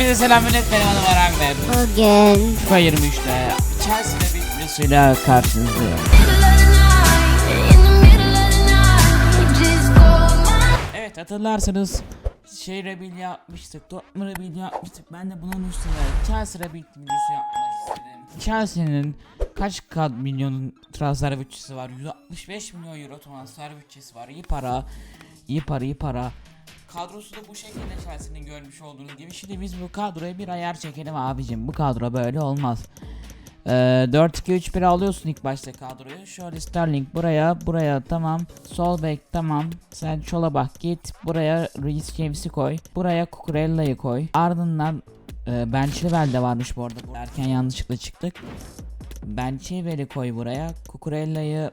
Hepinize selam millet benim adım Orhan ve Bugün FIFA 23'te Chelsea'de bir videosuyla karşınızdayım. Evet hatırlarsanız şey rebuild yapmıştık, Dortmund rebuild yapmıştık. Ben de bunun üstüne Chelsea rebuild videosu yapmak istedim. Chelsea'nin kaç kad milyonun transfer bütçesi var? 165 milyon euro transfer bütçesi var. İyi para, iyi para, iyi para. Kadrosu da bu şekilde Chelsea'nin görmüş olduğunuz gibi. Şimdi biz bu kadroya bir ayar çekelim abicim. Bu kadro böyle olmaz. Ee, 4-2-3-1 alıyorsun ilk başta kadroyu. Şöyle Sterling buraya, buraya tamam. Sol bek tamam. Sen çola bak git. Buraya Reece James'i koy. Buraya Cucurella'yı koy. Ardından e, Ben de varmış bu arada. Erken yanlışlıkla çıktık. Ben koy buraya. Cucurella'yı m,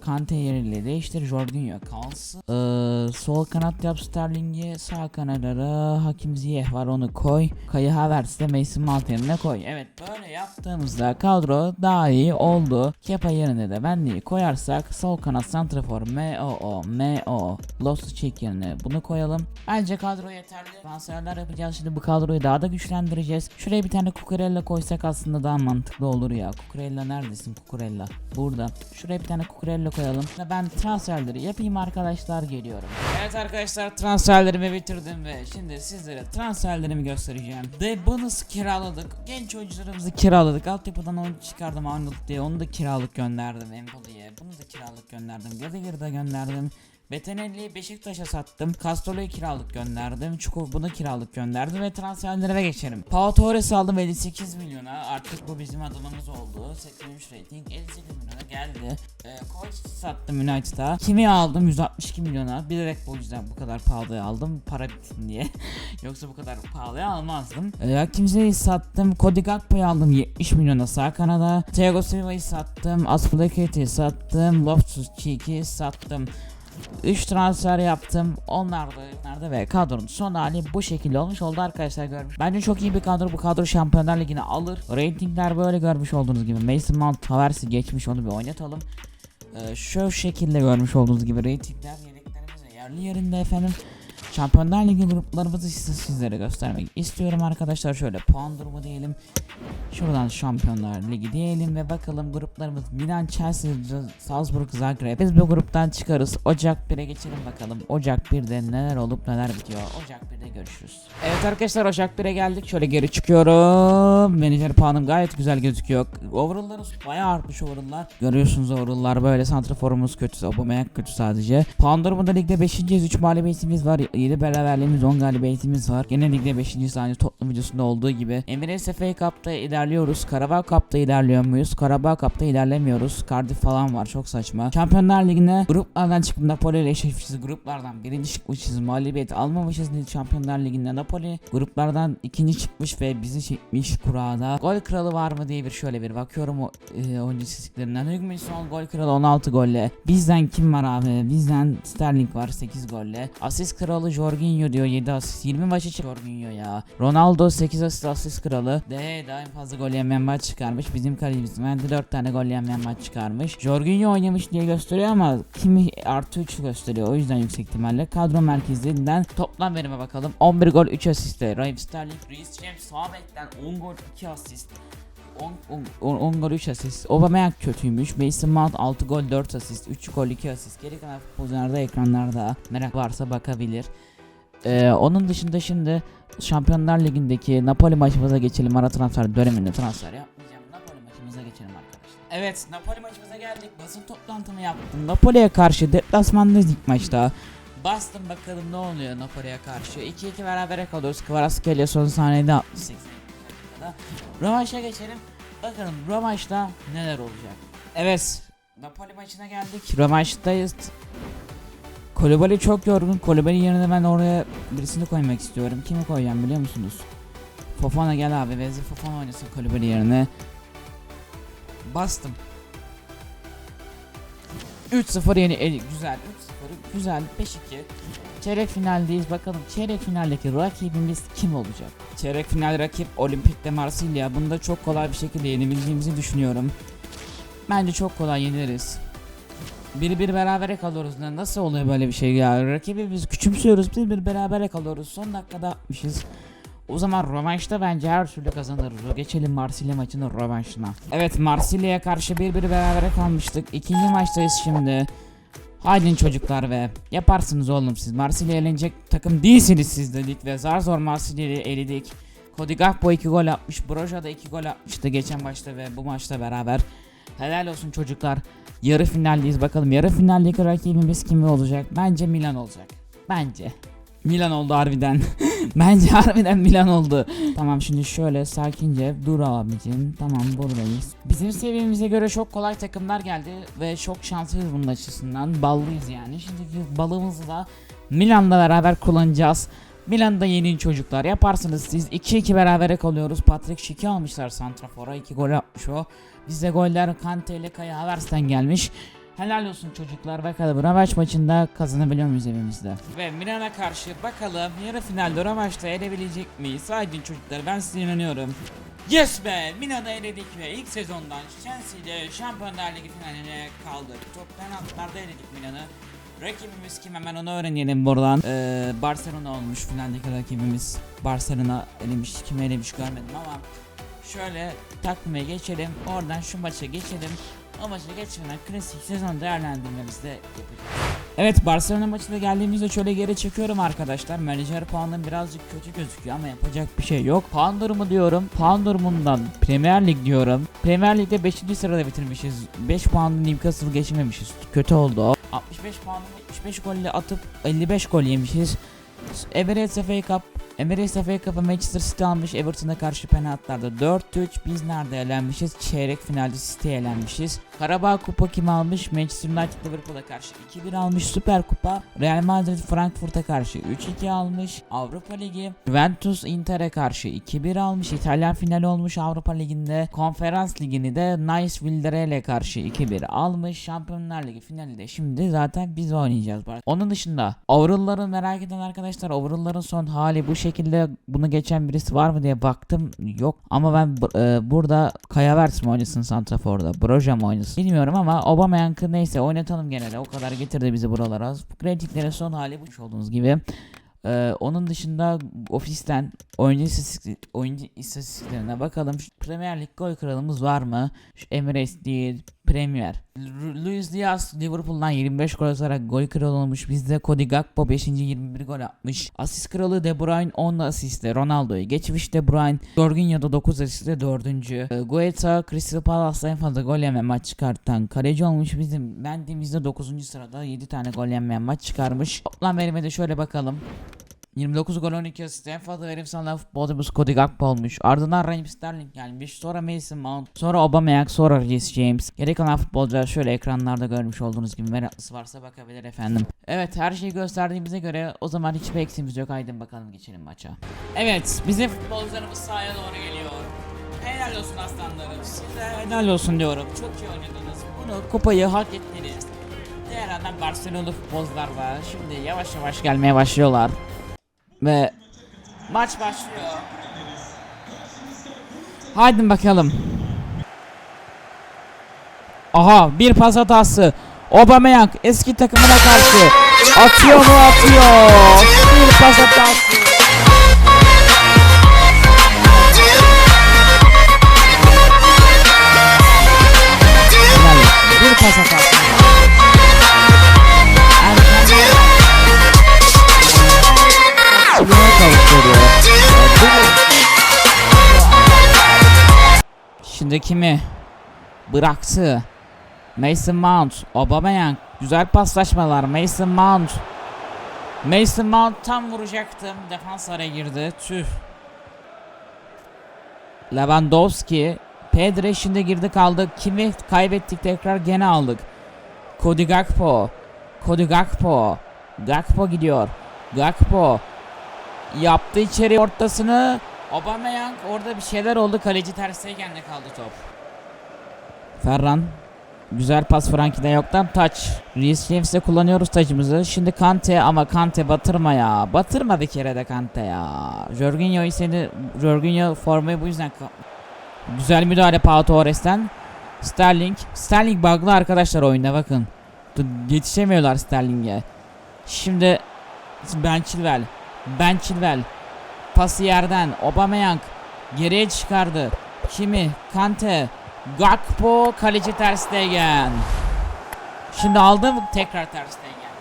Kante yerine değiştir. Jorginho kalsın. Ee, sol kanat yap Sterling'i. Sağ kanatlara Hakim Ziyeh var onu koy. Kayı Havertz'de Mason Mount yerine koy. Evet böyle yaptığımızda kadro daha iyi oldu. Kepa yerine de Benli'yi koyarsak sol kanat santrafor MOO MO Lost Check yerine bunu koyalım. Bence kadro yeterli. Transferler yapacağız. Şimdi bu kadroyu daha da güçlendireceğiz. Şuraya bir tane Cucurella koysak aslında daha mantıklı olur ya. Cucurella neredesin Cucurella? Burada. Şuraya bir tane Cucurella koyalım. Ben transferleri yapayım arkadaşlar geliyorum. Evet arkadaşlar transferlerimi bitirdim ve şimdi sizlere transferlerimi göstereceğim. De bonus kiraladık. Genç oyuncularımızı kiraladık. Altyapıdan oyuncu çıkardım Arnold diye. Onu da kiralık gönderdim Emboli'ye. Bunu da kiralık gönderdim. Gallagher'ı gönderdim. Betenelli'yi Beşiktaş'a sattım. Castrol'u kiralık gönderdim. Çukur bunu kiralık gönderdim ve transferlere geçelim. Pau Torres aldım 58 milyona. Artık bu bizim adımımız oldu. 83 rating 58 milyona geldi. Ee, Kovacic'i sattım United'a. Kimi aldım 162 milyona. Bilerek bu yüzden bu kadar pahalıya aldım. Para bitsin diye. Yoksa bu kadar pahalıya almazdım. Ee, Hakim Ziyech'i sattım. Cody Gakpo'yu aldım 70 milyona sağ kanada. Thiago Silva'yı sattım. Aspilicueta'yı sattım. Loftus-Cheek'i sattım. 3 transfer yaptım. Onlar da, da ve kadronun son hali bu şekilde olmuş oldu arkadaşlar görmüş. Bence çok iyi bir kadro. Bu kadro Şampiyonlar Ligi'ne alır. Ratingler böyle görmüş olduğunuz gibi. Mason Mount Havertz'i geçmiş onu bir oynatalım. Ee, şu şekilde görmüş olduğunuz gibi ratingler yedeklerimiz de yerli yerinde efendim. Şampiyonlar Ligi gruplarımızı sizlere göstermek istiyorum arkadaşlar. Şöyle puan durumu diyelim. Şuradan Şampiyonlar Ligi diyelim ve bakalım gruplarımız Milan, Chelsea, Salzburg, Zagreb. Biz bu gruptan çıkarız. Ocak 1'e geçelim bakalım. Ocak 1'de neler olup neler bitiyor. Ocak 1'de görüşürüz. Evet arkadaşlar Ocak 1'e geldik. Şöyle geri çıkıyorum. Menajer puanım gayet güzel gözüküyor. Overall'larımız bayağı artmış overall'lar. Görüyorsunuz overall'lar böyle. Santraforumuz kötü. Aubameyang kötü sadece. Puan durumunda ligde 5.yiz. 3 mağlubiyetimiz var. 7 beraberliğimiz 10 galibiyetimiz var. Gene ligde 5. aynı Tottenham videosunda olduğu gibi. Emirates FA Cup'ta ilerliyoruz. Karabağ Cup'ta ilerliyor muyuz? Karabağ Cup'ta ilerlemiyoruz. Cardiff falan var. Çok saçma. Şampiyonlar Ligi'ne gruplardan çıkıp Napoli ile eşleşmişiz. Gruplardan birinci çıkmışız. Mağlubiyet almamışız. Şampiyonlar Ligi'nde Napoli gruplardan ikinci çıkmış ve bizi çekmiş kurada. Gol kralı var mı diye bir şöyle bir bakıyorum o e, oyuncu istatistiklerinden. Hugminson gol kralı 16 golle. Bizden kim var abi? Bizden Sterling var 8 golle. Asist kralı Jorginho diyor 7 asist. 20 maçı çık Jorginho ya. Ronaldo 8 asist asist kralı. De daha en fazla gol yemeyen maç çıkarmış. Bizim kalecimiz Mendy 4 tane gol yemeyen maç çıkarmış. Jorginho oynamış diye gösteriyor ama kimi artı 3 gösteriyor. O yüzden yüksek ihtimalle. Kadro merkezlerinden toplam verime bakalım. 11 gol 3 asistle. Raheem Sterling, Reece James sağ bekten 10 gol 2 asist. 10, 10, 10 gol 3 asist. Aubameyang kötüymüş. Mason Mount 6 gol 4 asist. 3 gol 2 asist. Geri kalan futbolcularda ekranlarda merak varsa bakabilir. Ee, onun dışında şimdi Şampiyonlar Ligi'ndeki Napoli maçımıza geçelim. Ara transfer döneminde transfer yapmayacağım. Napoli maçımıza geçelim arkadaşlar. Evet Napoli maçımıza geldik. Basın toplantımı yaptım. Napoli'ye karşı deplasmandayız ilk maçta. Bastım bakalım ne oluyor Napoli'ye karşı. 2-2 berabere kalıyoruz. Kvaratskhelia son saniyede 68 dakikada. Rövanşa geçelim. Bakalım rövanşta neler olacak. Evet. Napoli maçına geldik. Rövanştayız. Kolibali çok yorgun. Kolibali yerine ben oraya birisini koymak istiyorum. Kimi koyacağım biliyor musunuz? Fofana gel abi. Vezir Fofana oynasın Kolibali yerine. Bastım. 3-0 yeni el güzel 3-0 güzel 5-2 Çeyrek finaldeyiz bakalım çeyrek finaldeki rakibimiz kim olacak? Çeyrek final rakip Olimpik de Marsilya bunu da çok kolay bir şekilde yenebileceğimizi düşünüyorum. Bence çok kolay yeneriz. Bir bir berabere kalıyoruz. Nasıl oluyor böyle bir şey ya? Rakibi biz küçümsüyoruz. Bir bir berabere kalıyoruz. Son dakikada atmışız. O zaman rövanşta bence her türlü kazanırız. Geçelim Marsilya maçının rövanşına. Evet Marsilya'ya karşı bir bir berabere kalmıştık. İkinci maçtayız şimdi. Haydin çocuklar ve yaparsınız oğlum siz. Marsilya elenecek takım değilsiniz siz dedik ve zar zor Marsilya'yı eledik. Cody Gakpo 2 gol atmış. Broja da 2 gol atmıştı geçen maçta ve bu maçta beraber. Helal olsun çocuklar. Yarı finaldeyiz bakalım. Yarı finaldeki rakibimiz kim olacak? Bence Milan olacak. Bence. Milan oldu harbiden. Bence harbiden Milan oldu. Tamam şimdi şöyle sakince dur abicim. Tamam buradayız. Bizim seviyemize göre çok kolay takımlar geldi ve çok şanslıyız bunun açısından. Ballıyız yani. Şimdi balığımızı da Milan'la beraber kullanacağız. Milan'da yeni çocuklar yaparsınız siz. 2-2 berabere kalıyoruz. Patrick Schick'i almışlar Santrafor'a. 2 gol atmış o. Bizde goller Kante ile Kaya Havertz'ten gelmiş. Helal olsun çocuklar bakalım rövanş maçında kazanabiliyor muyuz evimizde? Ve Milan'a karşı bakalım yarı finalde rövanşta edebilecek miyiz? Haydi çocuklar ben size inanıyorum. Yes be! Milan'ı eledik ve ilk sezondan Chelsea ile Şampiyonlar Ligi finaline kaldık. Top penaltılarda eledik Milan'ı. Rakibimiz kim hemen onu öğrenelim buradan. Ee, Barcelona olmuş finaldeki rakibimiz. Barcelona elemiş, kimi elemiş görmedim ama şöyle takvime geçelim. Oradan şu maça geçelim. O maça geçmeden klasik sezon değerlendirmemizi de yapacağız. Evet Barcelona maçına geldiğimizde şöyle geri çekiyorum arkadaşlar. Menajer puanım birazcık kötü gözüküyor ama yapacak bir şey yok. Puan durumu diyorum. Puan durumundan Premier Lig diyorum. Premier Lig'de 5. sırada bitirmişiz. 5 puanlı Newcastle geçmemişiz. Kötü oldu o. 65 puanlı 75 golle atıp 55 gol yemişiz. Emirates FA Cup Emirates FA Cup'ı Manchester City almış Everton'a karşı penaltılarda 4-3 biz nerede elenmişiz? Çeyrek finalde City'ye elenmişiz. Karabağ Kupa kim almış? Manchester United Liverpool'a karşı 2-1 almış. Süper Kupa Real Madrid Frankfurt'a karşı 3-2 almış. Avrupa Ligi Juventus Inter'e karşı 2-1 almış. İtalyan finali olmuş Avrupa Ligi'nde. Konferans Ligi'ni de Nice Villarreal'e karşı 2-1 almış. Şampiyonlar Ligi finali de şimdi zaten biz oynayacağız. Onun dışında overall'ları merak eden arkadaşlar overall'ların son hali bu şekilde bunu geçen birisi var mı diye baktım yok. Ama ben e, burada Kaya Verts mi oynasın Santrafor'da? Broja mı oynasın? Bilmiyorum ama Aubameyang'ı neyse oynatalım gene de o kadar getirdi bizi buralara. Kreatiklerin son hali bu olduğunuz gibi. Ee, onun dışında ofisten oyuncu istatistik, oyuncu istatistiklerine bakalım. Şu Premier Lig gol kralımız var mı? Şu Emirates değil, Premier. Lu- Luis Diaz Liverpool'dan 25 gol atarak gol kralı olmuş. Bizde Cody Gakpo 5. 21 gol atmış. Asist kralı De Bruyne 10 asistle Ronaldo'yu geçmiş De Bruyne. Jorginho 9 asistle 4. Ee, Guaita Crystal Palace'da en fazla gol yeme maç çıkartan kaleci olmuş. Bizim bendiğimizde 9. sırada 7 tane gol yemeyen maç çıkarmış. Toplam verime de şöyle bakalım. 29 gol 12 asist en fazla verim sağlayan futbolcumuz Cody Gakpo olmuş. Ardından Raheem Sterling gelmiş. Sonra Mason Mount. Sonra Aubameyang. Sonra Reece James. Geri kalan futbolcular şöyle ekranlarda görmüş olduğunuz gibi meraklısı varsa bakabilir efendim. Evet her şeyi gösterdiğimize göre o zaman hiçbir eksiğimiz yok. Haydi bakalım geçelim maça. Evet bizim futbolcularımız sahaya doğru geliyor. Helal olsun aslanlarım. Size helal olsun diyorum. Çok iyi oynadınız. Bunu kupayı hak ettiniz. Diğer yandan Barcelona futbolcular var. Şimdi yavaş yavaş gelmeye başlıyorlar. Ve maç başlıyor. Haydi bakalım. Aha bir pas hatası. Aubameyang eski takımına karşı atıyor mu atıyor. Bir pas hatası. Şimdi kimi bıraktı? Mason Mount, Aubameyang, güzel paslaşmalar. Mason Mount, Mason Mount tam vuracaktım. Defans araya girdi. Tüh. Lewandowski, Pedri şimdi girdi kaldı. Kimi kaybettik tekrar gene aldık. Cody Gakpo, Cody Gakpo, Gakpo gidiyor. Gakpo yaptı içeri ortasını. Aubameyang orada bir şeyler oldu. Kaleci tersteyken de kaldı top. Ferran. Güzel pas Frankie'de yoktan taç. Reece James'e kullanıyoruz taçımızı. Şimdi Kante ama Kante batırma ya. Batırma bir kere de Kante ya. Jorginho'yu seni Jorginho formayı bu yüzden Güzel müdahale Pau Torres'ten. Sterling. Sterling bug'lı arkadaşlar oyunda bakın. Yetişemiyorlar Sterling'e. Şimdi Ben Chilwell. Ben Chilwell. Pası yerden. Aubameyang geriye çıkardı. Kimi? Kante. Gakpo kaleci Ter Stegen. Şimdi aldı tekrar Ter Stegen.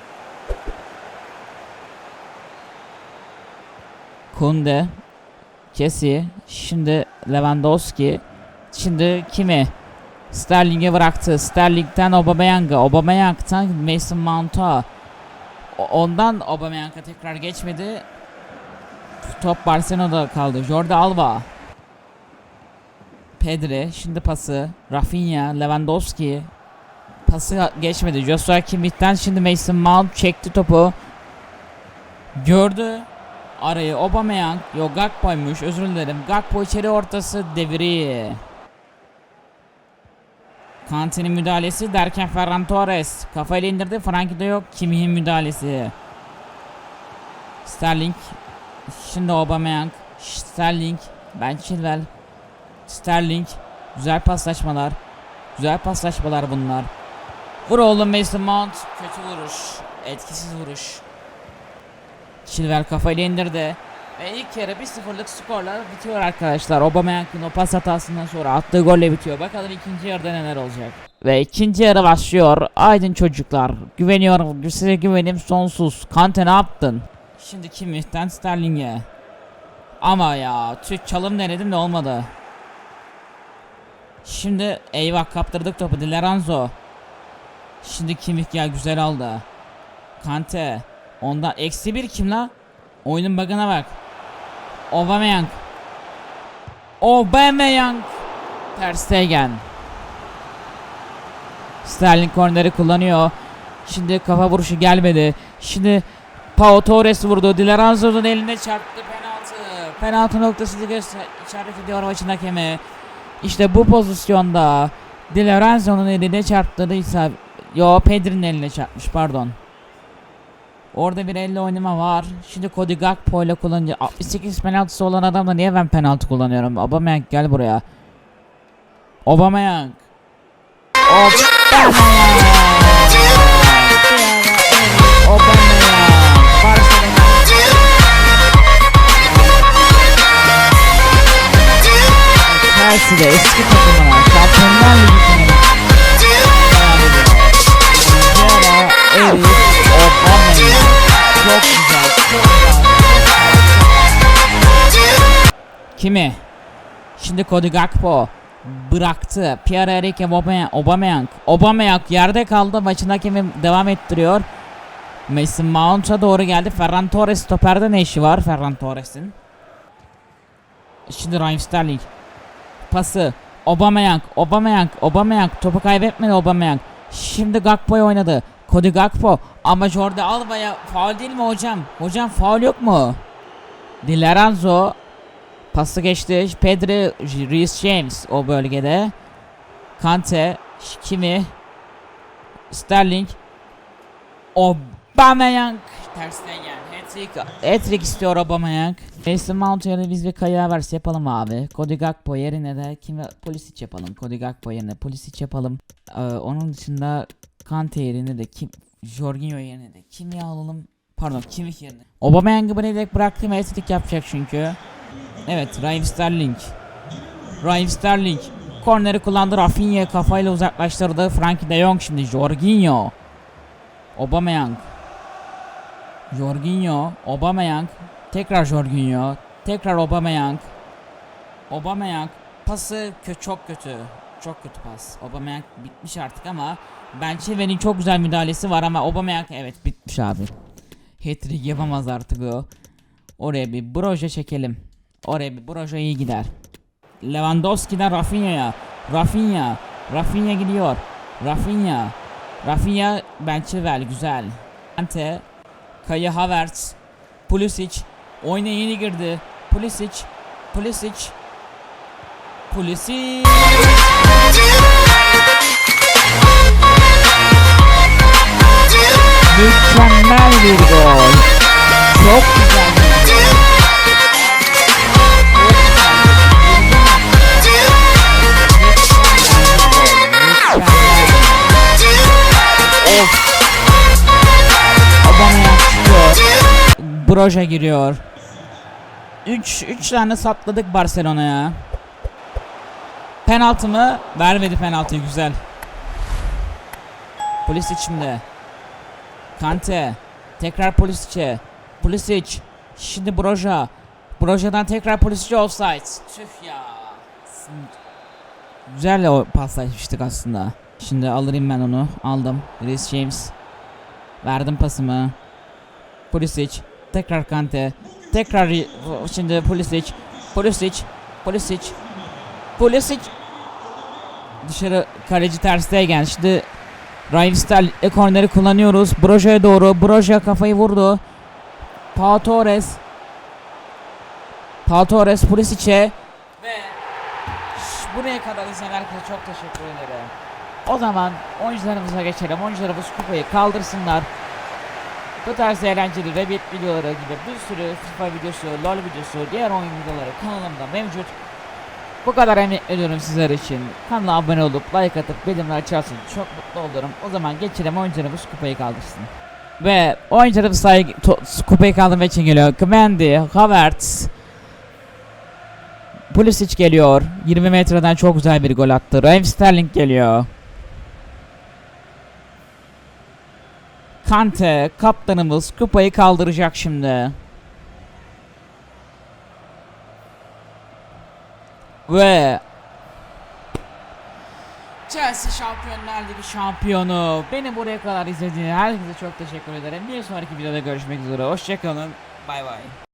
Kunde. Kesi. Şimdi Lewandowski. Şimdi kimi? Sterling'e bıraktı. Sterling'den Aubameyang'a. Aubameyang'dan Mason Mount'a. Ondan Aubameyang'a tekrar geçmedi. Top Barcelona'da kaldı. Jordi Alba. Pedri. Şimdi pası. Rafinha. Lewandowski. Pası geçmedi. Joshua Kimmich'ten şimdi Mason Mount çekti topu. Gördü. Arayı Aubameyang. Yok Gakpo'ymuş. Özür dilerim. Gakpo içeri ortası devri. Kante'nin müdahalesi derken Ferran Torres kafayla indirdi. Frankie yok. Kimich'in müdahalesi. Sterling. Şimdi Aubameyang. Sterling. Ben Chilwell. Sterling. Güzel paslaşmalar. Güzel paslaşmalar bunlar. Vur oğlum Mason Mount. Kötü vuruş. Etkisiz vuruş. Chilwell kafayla indirdi. Ve ilk yarı 1-0'lık skorla bitiyor arkadaşlar. Aubameyang'ın o pas hatasından sonra attığı golle bitiyor. Bakalım ikinci yarıda neler olacak. Ve ikinci yarı başlıyor. Aydın çocuklar. Güveniyorum. Size güvenim sonsuz. Kante ne yaptın? Şimdi Kimmich'ten Sterling'e. Ama ya tüh çalım denedim de olmadı. Şimdi eyvah kaptırdık topu. Di. Şimdi Kimmich gel güzel aldı. Kante. Ondan eksi bir kim la? Oyunun bug'ına bak. Aubameyang. Aubameyang. Ter Stegen. Sterling korneri kullanıyor. Şimdi kafa vuruşu gelmedi. Şimdi Pau Torres vurdu. Di Lorenzo'nun eline çarptı penaltı. Penaltı noktasını göster işaret ediyor maçın hakemi. İşte bu pozisyonda Di Lorenzo'nun eline çarptıysa Yo Pedri'nin eline çarpmış pardon. Orada bir elle oynama var. Şimdi Cody Gakpo ile kullanınca 68 penaltısı olan adamla niye ben penaltı kullanıyorum? Aubameyang gel buraya. Aubameyang. Aubameyang. Chelsea'de eski takımına Şampiyonlar Ligi finali devam ediyor. Yara, Erik, Aubameyang. Çok güzel. Kimi? Şimdi Cody Gakpo bıraktı. Pierre-Emerick Aubameyang, Aubameyang. Aubameyang yerde kaldı. Maçın hakemi devam ettiriyor. Mason Mount'a doğru geldi. Ferran Torres stoperde ne işi var Ferran Torres'in? Şimdi Raheem Sterling. Pası. Aubameyang, Aubameyang, Aubameyang. Topu kaybetmedi Aubameyang. Şimdi Gakpo'ya oynadı. Cody Gakpo. Ama Jordi Alba'ya faul değil mi hocam? Hocam faul yok mu? Di Lorenzo Pası geçti. Pedri, Reece James o bölgede. Kante, Kimi, Sterling, Aubameyang. Tersten gel. Hat-trick. Hat-trick istiyor Aubameyang. Mason Mount yerine biz bir kaya versi yapalım abi. Cody Gakpo yerine de kim Pulisic yapalım. Cody Gakpo yerine Pulisic yapalım. Ee, onun dışında Kante yerine de kim Jorginho yerine de kimi alalım? Pardon Kimmich yerine. Aubameyang'ı direkt bıraktım. Hat-trick yapacak çünkü. Evet Raheem Sterling. Raheem Sterling. Korneri kullandı. Rafinha kafayla uzaklaştırdı. Frankie de Jong şimdi. Jorginho. Aubameyang. Jorginho. Aubameyang. Tekrar Jorginho. Tekrar Aubameyang. Aubameyang. Pası kö çok kötü. Çok kötü pas. Aubameyang bitmiş artık ama ben Chilwell'in çok güzel müdahalesi var ama Aubameyang evet bitmiş abi. Hat-trick yapamaz artık o. Oraya bir broje çekelim. Oraya bir broje iyi gider. Lewandowski'den Rafinha'ya. Rafinha. Rafinha gidiyor. Rafinha. Rafinha Ben Chilwell güzel. Ante. Kaya Havertz. Pulisic. Oyuna yeni girdi. Pulisic. Pulisic. Pulisic. Mükemmel bir gol. Çok güzel Broja giriyor. 3 3 tane sapladık Barcelona'ya. Penaltı mı? Vermedi penaltıyı güzel. Polis içimde. Kante. Tekrar Pulisic'e. Pulisic. Şimdi Broja. Broja'dan tekrar Pulisic offside. Tüh ya. Güzel o paslaşmıştık aslında. Şimdi alırım ben onu. Aldım. Reece James. Verdim pasımı. Pulisic. Tekrar Kante. Tekrar şimdi Pulisic. Pulisic. Pulisic. Pulisic. Dışarı kaleci terste gel. Şimdi Ryan Sterling korneri kullanıyoruz. Broja'ya doğru. Broja kafayı vurdu. Pau Torres. Pau Torres Pulisic'e. Ve buraya kadar izleyen herkese çok teşekkür ederim. O zaman oyuncularımıza geçelim. Oyuncularımız kupayı kaldırsınlar. Bu tarz eğlenceli Rabbit videoları gibi bir sürü FIFA videosu, LoL videosu, diğer oyun videoları kanalımda mevcut. Bu kadar emin ediyorum sizler için. Kanala abone olup like atıp bildirimleri açarsanız çok mutlu olurum. O zaman geçelim oyuncularımız kupayı kaldırsın. Ve oyuncularımız saygı kupayı kaldırmak için geliyor. Kmendi, Havertz, Pulisic geliyor. 20 metreden çok güzel bir gol attı. Raheem Sterling geliyor. Kante, kaptanımız kupayı kaldıracak şimdi. Ve Chelsea Şampiyonlar Ligi şampiyonu. Beni buraya kadar izlediğiniz herkese çok teşekkür ederim. Bir sonraki videoda görüşmek üzere. Hoşçakalın. Bay bay.